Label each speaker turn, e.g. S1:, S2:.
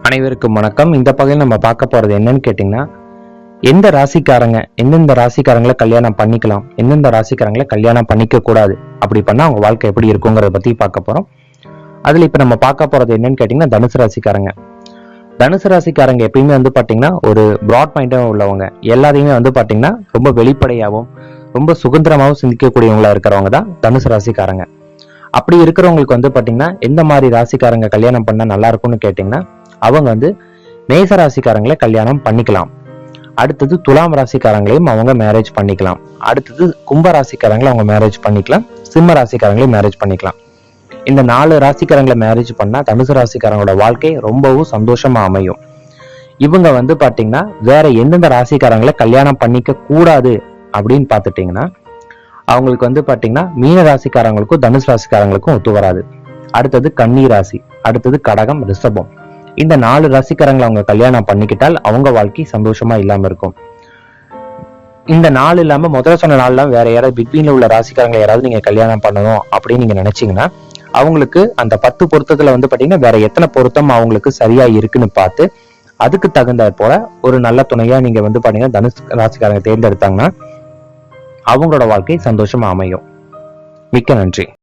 S1: அனைவருக்கும் வணக்கம். இந்த பகுதியில் நம்ம பார்க்க போறது என்னன்னு கேட்டிங்கன்னா எந்த ராசிக்காரங்க எந்தெந்த ராசிக்காரங்களை கல்யாணம் பண்ணிக்கலாம் எந்தெந்த ராசிக்காரங்களை கல்யாணம் பண்ணிக்க கூடாது அப்படி பண்ணா அவங்க வாழ்க்கை எப்படி இருக்குங்கிறத பத்தி பார்க்க போறோம். அதுல இப்ப நம்ம பார்க்க போறது என்னன்னு கேட்டிங்கன்னா தனுசு ராசிக்காரங்க. தனுசு ராசிக்காரங்க எப்பயுமே வந்து பாத்தீங்கன்னா ஒரு ப்ராட் மைண்டாக உள்ளவங்க. எல்லாத்தையுமே வந்து பாத்தீங்கன்னா ரொம்ப வெளிப்படையாகவும் ரொம்ப சுதந்திரமாகவும் சிந்திக்கக்கூடியவங்களாக இருக்கிறவங்க தான் தனுசு ராசிக்காரங்க. அப்படி இருக்கிறவங்களுக்கு வந்து பாத்தீங்கன்னா எந்த மாதிரி ராசிக்காரங்க கல்யாணம் பண்ணா நல்லா இருக்கும்னு கேட்டிங்கன்னா அவங்க வந்து மேச ராசிக்காரங்களை கல்யாணம் பண்ணிக்கலாம். அடுத்தது துலாம் ராசிக்காரங்களையும் அவங்க மேரேஜ் பண்ணிக்கலாம். அடுத்தது கும்ப ராசிக்காரங்களை அவங்க மேரேஜ் பண்ணிக்கலாம். சிம்ம ராசிக்காரங்களையும் மேரேஜ் பண்ணிக்கலாம். இந்த நாலு ராசிக்காரங்களை மேரேஜ் பண்ணால் தனுசு ராசிக்காரங்களோட வாழ்க்கை ரொம்பவும் சந்தோஷமாக அமையும். இவங்க வந்து பார்த்தீங்கன்னா வேற எந்தெந்த ராசிக்காரங்களை கல்யாணம் பண்ணிக்க கூடாது அப்படின்னு பார்த்துட்டிங்கன்னா அவங்களுக்கு வந்து பார்த்தீங்கன்னா மீன ராசிக்காரங்களுக்கும் தனுசு ராசிக்காரங்களுக்கும் ஒத்து வராது. அடுத்தது கன்னி ராசி அடுத்தது கடகம் ரிஷபம். இந்த நாலு ராசிக்காரங்களை அவங்க கல்யாணம் பண்ணிக்கிட்டால் அவங்க வாழ்க்கை சந்தோஷமா இல்லாம இருக்கும். இந்த நாள் இல்லாம முதல்ல சொன்ன நாள்லாம் வேற யாராவது பிட்வீன்ல உள்ள ராசிக்காரங்களை யாராவது நீங்க கல்யாணம் பண்ணணும் அப்படின்னு நீங்க நினைச்சீங்கன்னா அவங்களுக்கு அந்த பத்து பொருத்தத்துல வந்து பாத்தீங்கன்னா வேற எத்தனை பொருத்தம் அவங்களுக்கு சரியா இருக்குன்னு பார்த்து அதுக்கு தகுந்த போல ஒரு நல்ல துணையா நீங்க வந்து பாத்தீங்கன்னா தனுஷ் ராசிக்காரங்க தேர்ந்தெடுத்தாங்கன்னா அவங்களோட வாழ்க்கை சந்தோஷமா அமையும். மிக்க நன்றி.